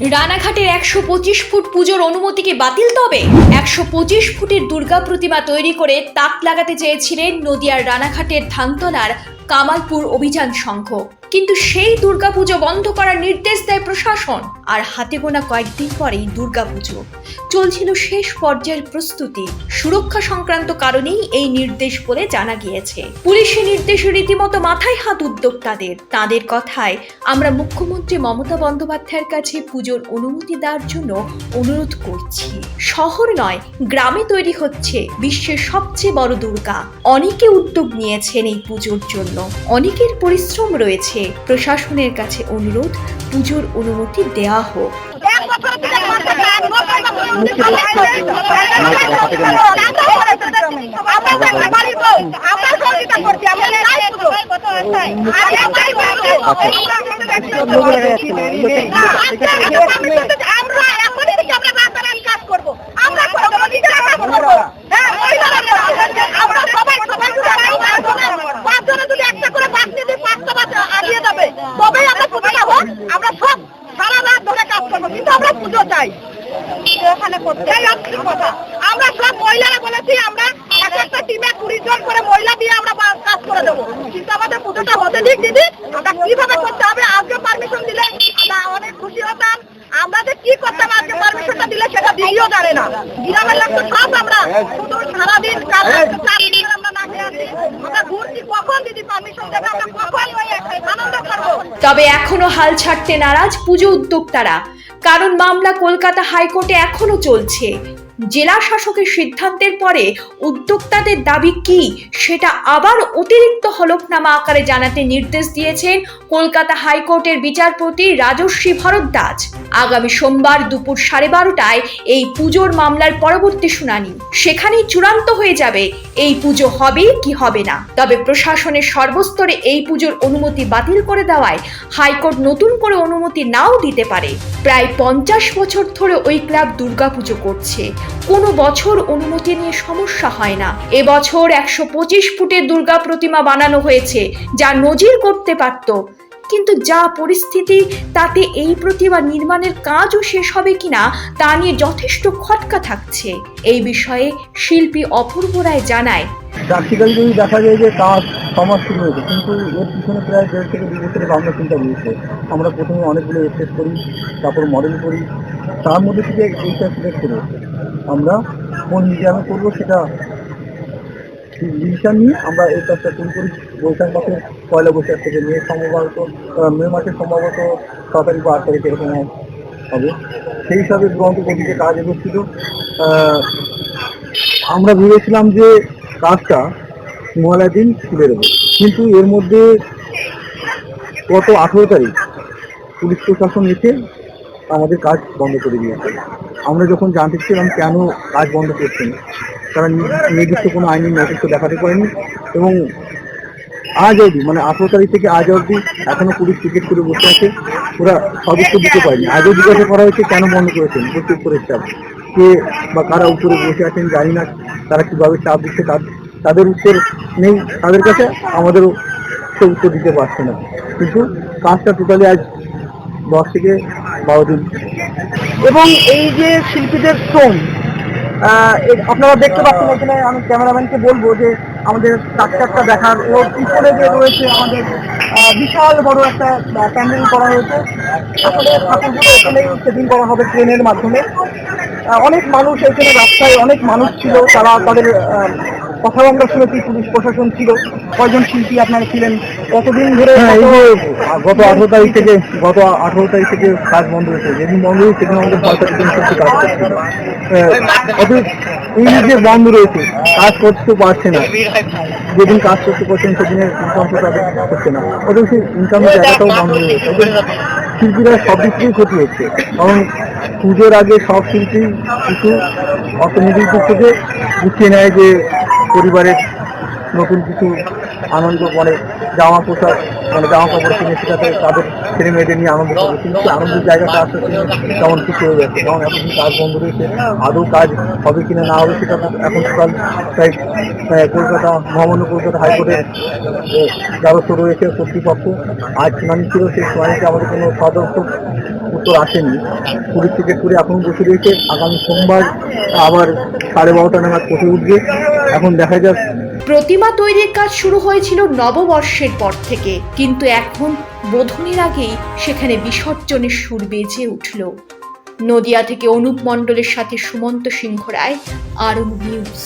রানাঘাটের একশো পঁচিশ ফুট পুজোর অনুমতিকে বাতিল তবে? একশো পঁচিশ ফুটের দুর্গা প্রতিমা তৈরি করে তাক লাগাতে চেয়েছিলেন নদিয়ার রানাঘাটের ধানতলার কামালপুর অভিযান সংঘ। কিন্তু সেই দুর্গাপুজো বন্ধ করার নির্দেশ দেয় প্রশাসন। আর হাতে গোনা কয়েকদিন পরেই দুর্গাপুজো। চলছিল শেষ পর্যায়ের প্রস্তুতি। সুরক্ষা সংক্রান্ত কারণেই এই নির্দেশ বলে জানা গিয়েছে। পুলিশের নির্দেশে রীতিমতো মাথায় হাত উদ্যোক্তাদের। তাদের কথায়, আমরা মুখ্যমন্ত্রী মমতা বন্দ্যোপাধ্যায়ের কাছে পুজোর অনুমতি দেওয়ার জন্য অনুরোধ করছি। শহর নয়, গ্রামে তৈরি হচ্ছে বিশ্বের সবচেয়ে বড় দুর্গা। অনেকে উদ্যোগ নিয়েছেন এই পুজোর জন্য। অনেকের পরিশ্রম রয়েছে। প্রশাসনের কাছে অনুরোধ পুজোর অনুমতি দেওয়া হোক। এক বছর থেকে মাথা কাজ আমরা তো একটা বাড়ির বউ, আমরা সহযোগিতা করছি, আমরা নাই শুধু। আমরা নাই আমরা এখন থেকে আমরা রাস্তায় কাজ করব আমরা করব নিজেরা কাজ করব হ্যাঁ মহিলারা আমরা সবাই সবাই যদি আমরা কাজ করি, পাঁচজনে যদি একটা করে বাস নিয়ে দিই, পাঁচটা বাস তবেই আমরা পুজোটা হোক আমরা সব সারা রাত ধরে কাজ করব কিন্তু আমরা পুজো চাই। এখানে করতে কথা। আমরা সব মহিলারা বলেছি আমরা এক একটা টিমে কুড়ি জন করে মহিলা দিয়ে আমরা কাজ করে দেবো। কিন্তু আমাদের পুজোটা হতে দিক দিদি। আমরা কীভাবে করতে হবে? আজকে পারমিশন দিলে আমরা অনেক খুশি হতাম। আমরা যে কি করতাম আজকে পারমিশনটা দিলে সেটা দিদিও জানে না। গ্রামের লোক তো সব আমরা শুধু সারাদিন আমরা না খেয়ে আছি। আমরা ঘুরছি কখন দিদি পারমিশন দেবে? আমরা কখন ওই আনন্দ করব তবে এখনও হাল ছাড়তে নারাজ পুজো উদ্যোক্তারা। কারণ মামলা কলকাতা হাইকোর্টে এখনও চলছে। জেলা শাসকের সিদ্ধান্তের পরে উদ্যোক্তাদের দাবি কি সেটা আবার অতিরিক্ত হলফনামা আকারে জানাতে নির্দেশ দিয়েছেন কলকাতা হাইকোর্টের বিচারপতি রাজস্বী ভরদ্বাজ। আগামী সোমবার দুপুর সাড়ে বারোটায় এই পুজোর মামলার পরবর্তী শুনানি। সেখানেই চূড়ান্ত হয়ে যাবে এই পুজো হবে কি হবে না। তবে প্রশাসনের সর্বস্তরে এই পুজোর অনুমতি বাতিল করে দেওয়ায় হাইকোর্ট নতুন করে অনুমতি নাও দিতে পারে। প্রায় পঞ্চাশ বছর ধরে ওই ক্লাব দুর্গাপুজো করছে। কোনো বছর অনুমতি নিয়ে সমস্যা হয় না। এবছর একশো পঁচিশ ফুটের দুর্গা প্রতিমা বানানো হয়েছে, যা নজির করতে পারত। কিন্তু যা পরিস্থিতি, তাতে এই প্রতিমা নির্মাণের কাজও শেষ হবে কিনা, তা নিয়ে যথেষ্ট খটকা থাকছে। এই বিষয়ে শিল্পী অপূর্ব রায় জানায়। প্র্যাকটিক্যালি যদি দেখা যায় যে কাজ সমাজ হয়েছে, কিন্তু এর পিছনে প্রায় দেড় থেকে দু বছরের ভাবনা চিন্তা রয়েছে। আমরা প্রথমে অনেকগুলো এক্সেস করি, তারপর মডেল করি, তার মধ্যে থেকে এইটা সিলেক্ট করে। আমরা কোন মিডিয়ামে করব সেটা ডিসিশন নিয়ে আমরা এই কাজটা শুরু করি। বৈশাখ মাসের পয়লা বৈশাখ থেকে মে সম্ভবত মে মাসে সম্ভবত ছ তারিখ বা আট তারিখ এরকম হবে। সেই হিসাবে দুরন্ত গতিতে কাজ এগোচ্ছিল। আমরা ভেবেছিলাম যে কাজটা মহালয়ার দিন তুলে দেবো। কিন্তু এর মধ্যে গত আঠেরো তারিখ পুলিশ প্রশাসন এসে আমাদের কাজ বন্ধ করে দিয়েছে। আমরা যখন জানতে ছিলাম কেন কাজ বন্ধ করছেন তারা নির্দিষ্ট কোনো আইনি নোটিশও দেখাতে পারেনি এবং আজ অবধি মানে আঠেরো তারিখ থেকে আজ অবধি এখনও পুলিশ টিকিট করে বসে আছে, ওরা সদস্য দিতে পারেনি। আগেও জিজ্ঞাসা করা হয়েছে কেন বন্ধ করেছেন প্রত্যেক করে চাপ কে বা কারা উপরে বসে আছেন জানি না, তারা কীভাবে চাপ দিচ্ছে তাদের উত্তর নেই, তাদের কাছে আমাদেরও সে উত্তর দিতে পারছে না। কিন্তু কাজটা টোটালি আজ দশ থেকে বারো এবং এই যে শিল্পীদের শ্রম আপনারা দেখতে পাচ্ছেন এখানে আমি ক্যামেরাম্যানকে বলব যে আমাদের স্ট্রাকচারটা দেখার ও পিছনে যে রয়েছে আমাদের বিশাল বড় একটা প্যান্ডেল করা হয়েছে। আসলে ঠাকুরগুলো এখানেই সেটিং করা হবে ট্রেনের মাধ্যমে। অনেক মানুষ এখানে রাস্তায়, অনেক মানুষ ছিল, তারা তাদের কথাও আমরা শুনেছি পুলিশ প্রশাসন ছিল? কয়জন শিল্পী আপনারা ছিলেন? কতদিন ধরে গত আঠারো তারিখ থেকে গত আঠারো তারিখ থেকে কাজ বন্ধ হয়েছে যেদিন বন্ধ হয়েছে সেদিন আমাদের পয়সা দিন শিল্পী কাজ করছিল অথচ এই যে বন্ধ রয়েছে কাজ করতে পারছে না। যেদিন কাজ করতে পারছেন সেদিনের ইনকাম তাদের হচ্ছে না। ওদের সেই ইনকামের জায়গাটাও বন্ধ হয়ে গেছে শিল্পীরা সব দিক থেকেই ক্ষতি হচ্ছে। কারণ পুজোর আগে সব শিল্পী কিছু অর্থনৈতিক দিক থেকে গুছিয়ে নেয় যে পরিবারের নতুন কিছু আনন্দ মানে জামা পোশাক মানে জামা কাপড় কিনে সেটাতে তাদের ছেলে মেয়েদের নিয়ে আনন্দ করবে। কিন্তু আনন্দের জায়গাটা আস্তে আস্তে তেমন কিছু হয়ে যাচ্ছে? কারণ এতদিন কাজ বন্ধ রয়েছে। আদৌ কাজ হবে কিনা না হবে সেটা এখন সকাল তাই কলকাতা, মহামান্য কলকাতা হাইকোর্টের দ্বারস্থ রয়েছে কর্তৃপক্ষ। আজ শুনানি ছিল, সেই শুনানিতে আমাদের কোনো সদস্য উত্তর আসেনি। পুলিশ টিকিট করে এখন বসে রয়েছে। আগামী সোমবার আবার সাড়ে বারোটা নাগাদ পথে উঠবে। এখন দেখা যাক। প্রতিমা তৈরির কাজ শুরু হয়েছিল নববর্ষের পর থেকে। কিন্তু এখন বোধনের আগেই সেখানে বিসর্জনের সুর বেজে উঠল। নদিয়া থেকে অনুপ মণ্ডলের সাথে সুমন্ত সিংহ রায় আরং নিউজ।